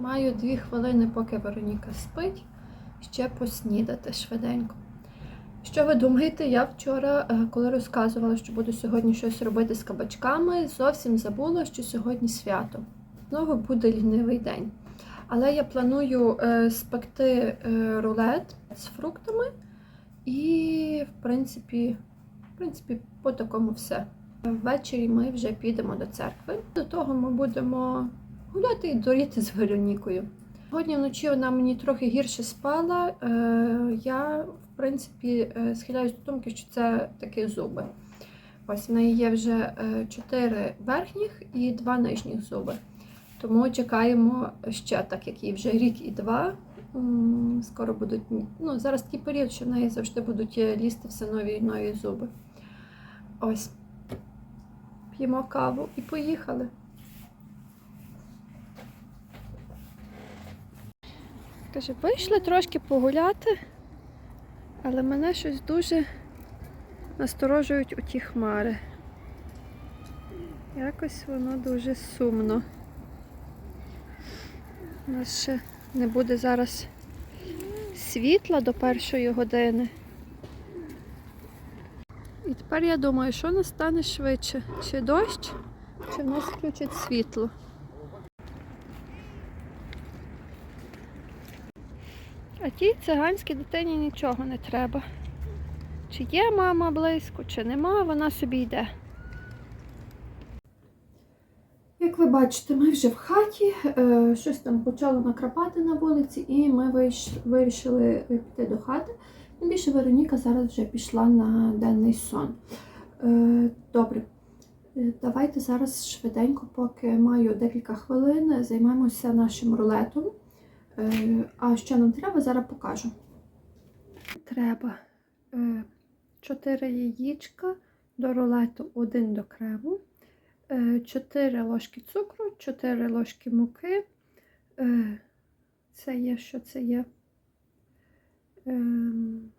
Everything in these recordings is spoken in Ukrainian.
Маю дві хвилини, поки Вероніка спить, ще поснідати швиденько. Що ви думаєте, я вчора, е, коли розказувала, що буду сьогодні щось робити з кабачками, зовсім забула, що сьогодні свято. Знову буде лінивий день. Але я планую е, спекти е, рулет з фруктами і, в принципі, в принципі, по такому все. Ввечері ми вже підемо до церкви. До того ми будемо гуляти і доріти з Веронікою. Сьогодні вночі вона мені трохи гірше спала. Е, Я, в принципі, е, схиляюсь до думки, що це такі зуби. Ось в неї є вже е, чотири верхніх і два нижніх зуби. Тому чекаємо ще, так як їй вже рік і два. Скоро будуть. Ну, зараз такий період, що в неї завжди будуть лізти все нові нові зуби. Ось. П'ємо каву і поїхали. Каже, вийшли трошки погуляти, але мене щось дуже насторожують у ті хмари. Якось воно дуже сумно. У нас ще не буде зараз світла до першої години. І тепер я думаю, що настане швидше? Чи дощ, чи в нас включать світло. А тій циганській дитині нічого не треба. Чи є мама близько, чи нема, вона собі йде. Як ви бачите, ми вже в хаті, е, щось там почало накрапати на вулиці, і ми вирішили піти до хати. Тим більше Вероніка зараз вже пішла на денний сон. Е, Добре, Е, давайте зараз швиденько, поки маю декілька хвилин, займемося нашим рулетом. Е, А що нам треба, зараз покажу. Треба 4 яєчка до рулету, 1 до крему, 4 ложки цукру, 4 ложки муки. Е, Це є, що це є? Ем,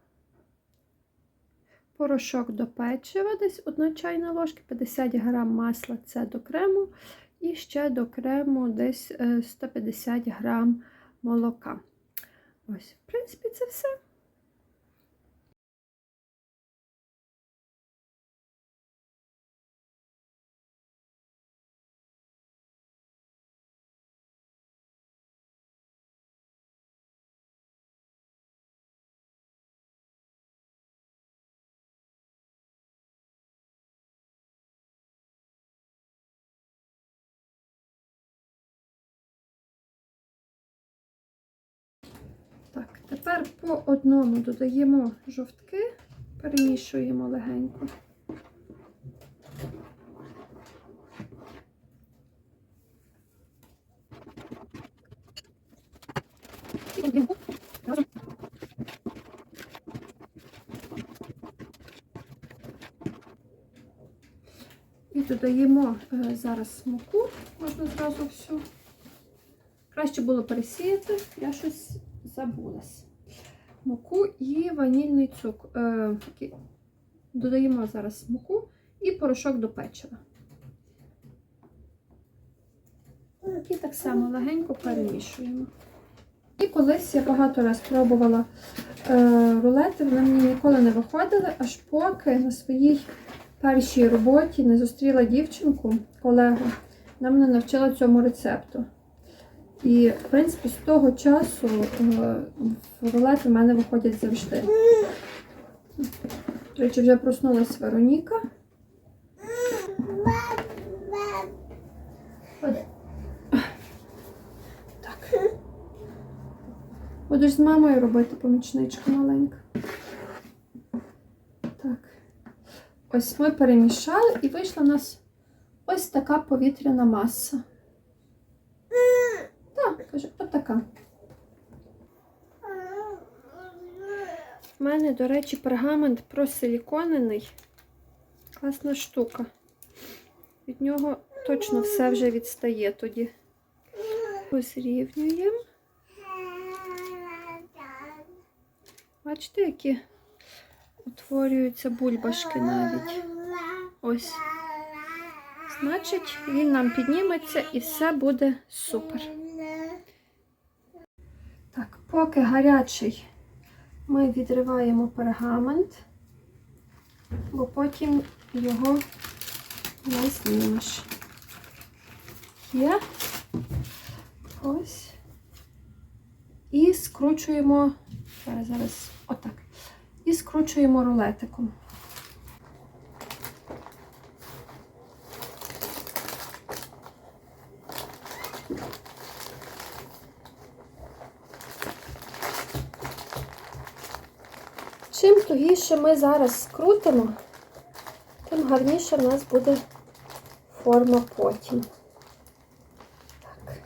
Порошок до печива, десь 1 чайна ложка, 50 грам масла це до крему. І ще до крему десь е, 150 грам молока. Ось, в принципі, це все. Тепер по одному додаємо жовтки, перемішуємо легенько. І додаємо е, зараз муку, можна зразу всю. Краще було пересіяти, я щось забулась. Муку і ванільний цукор. Е, додаємо зараз муку і порошок до печива. І так само легенько перемішуємо. І колись я багато раз пробувала е, рулети, вони мені ніколи не виходили, аж поки на своїй першій роботі не зустріла дівчинку, колегу, вона мене навчила цьому рецепту. І, в принципі, з того часу е, рулети в мене виходять завжди. До речі, вже проснулась Вероніка. Так. Будеш з мамою робити помічничку маленька. Так. Ось ми перемішали і вийшла у нас ось така повітряна маса. Так, каже, отака. У мене, до речі, пергамент просиліконений. Класна штука. Від нього точно все вже відстає тоді. Розрівнюємо. Бачите, які утворюються бульбашки навіть. Ось. значить він нам підніметься і все буде супер. Поки гарячий, ми відриваємо пергамент, бо потім його не знімеш. Є. Ось. І скручуємо, зараз, зараз, отак. І скручуємо рулетиком. Чим тугіше ми зараз скрутимо, тим гарніше в нас буде форма потім. Так.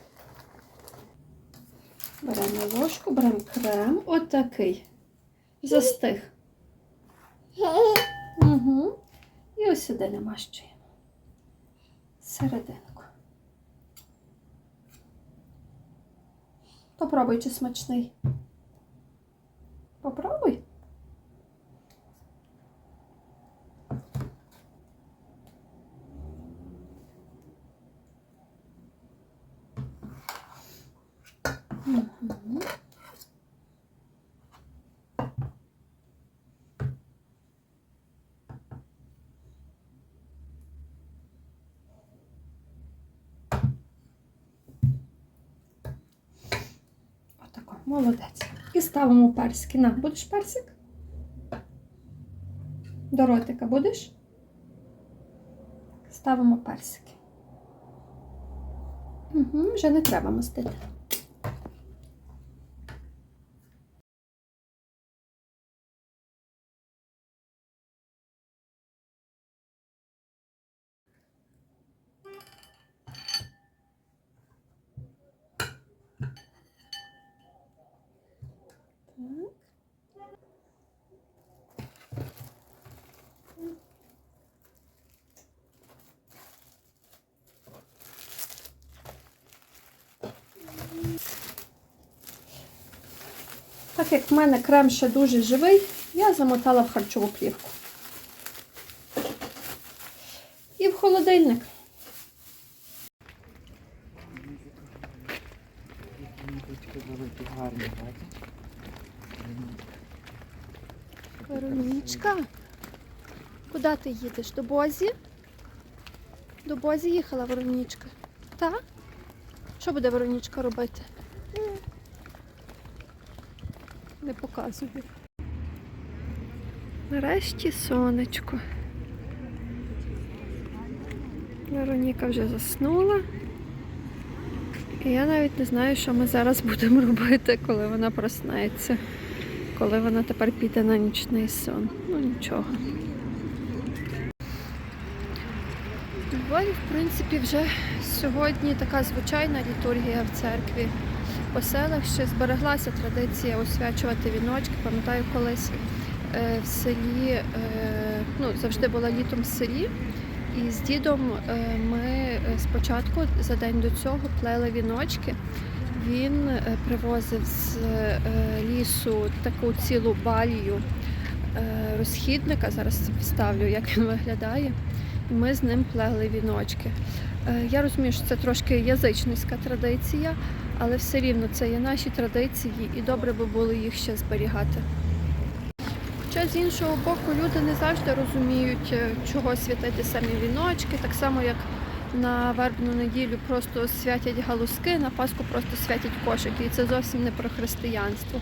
Беремо ложку, беремо крем, отакий. Застиг. Угу. І ось сюди намащуємо. Серединку. Попробуй, чи смачний. Попробуй. Отако, молодець. І ставимо персики. На, будеш персик? До ротика будеш? Ставимо персики. Угу, вже не треба мастити. Так як в мене крем ще дуже живий, я замотала в харчову плівку. І в холодильник. Веронічка, куди ти їдеш? До Бозі? До Бозі їхала Веронічка. Так? Що буде Веронічка робити? Не показую. Нарешті сонечко. Вероніка вже заснула. І я навіть не знаю, що ми зараз будемо робити, коли вона проснеться. Коли вона тепер піде на нічний сон. Ну нічого. У в принципі, вже сьогодні така звичайна літургія в церкві. По селах ще збереглася традиція освячувати віночки. Пам'ятаю, колись е, в селі, е, ну, завжди була літом в селі. І з дідом е, ми спочатку за день до цього плели віночки. Він привозив з лісу таку цілу балію розхідника. Зараз вставлю, як він виглядає. І ми з ним плели віночки. Е, Я розумію, що це трошки язичницька традиція, але все рівно це є наші традиції, і добре би було їх ще зберігати. Хоча з іншого боку, люди не завжди розуміють, е, чого святити самі віночки, так само як на вербну неділю просто святять галузки, на Пасху просто святять кошики. І це зовсім не про християнство.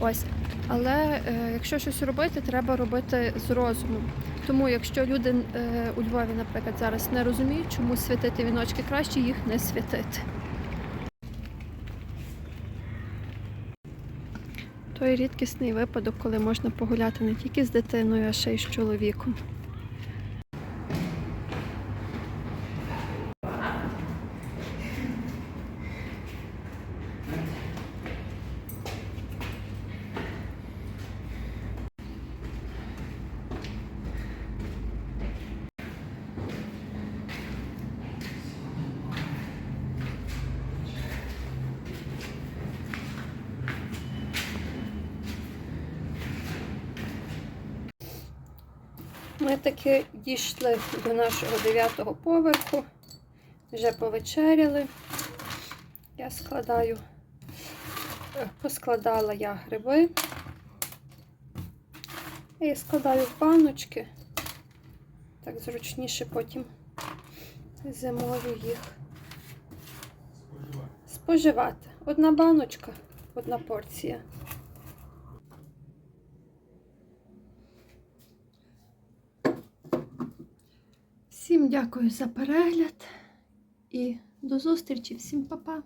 Ось. Але е, якщо щось робити, треба робити з розумом. Тому якщо люди е, у Львові, наприклад, зараз не розуміють, чому святити віночки, краще їх не святити. Той рідкісний випадок, коли можна погуляти не тільки з дитиною, а ще й з чоловіком. Ми таки дійшли до нашого дев'ятого поверху, вже повечеряли. Я складаю, е, поскладала я гриби і складаю в баночки, так зручніше потім зимою їх споживати. Одна баночка, одна порція. Всім дякую за перегляд і до зустрічі, всім па-па!